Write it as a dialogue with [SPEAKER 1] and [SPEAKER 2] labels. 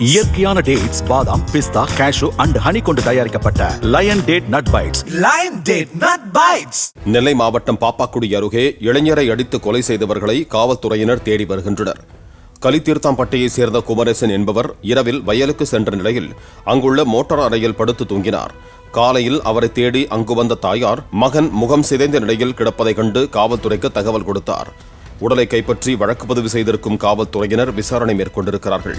[SPEAKER 1] இயற்கையான டேட்ஸ் பாதாம் பிஸ்தா cash and honey கொண்டு தயாரிக்கப்பட்ட lion date nut bites
[SPEAKER 2] Lion Date Nut Bites.
[SPEAKER 3] Nellai மாவட்டம் பாப்பாக்குடி அருகே இளைஞரை அடித்து கொலை செய்தவர்களை காவல்துறையினர் தேடி வருகின்றனர். கலித்தீர்த்தாம்பட்டியைச் சேர்ந்த குமரேசன் என்பவர் இரவில் வயலுக்கு சென்ற நிலையில் அங்குள்ள மோட்டார் அறையில் படுத்து தூங்கினார். காலையில் அவரை தேடி அங்கு வந்த தாயார் மகன் முகம் சிதைந்த நிலையில் கிடப்பதைக் கண்டு காவல்துறைக்கு தகவல் கொடுத்தார். உடலை கைப்பற்றி வழக்கு பதிவு செய்திருக்கும் காவல்துறையினர் விசாரணை மேற்கொண்டிருக்கிறார்கள்.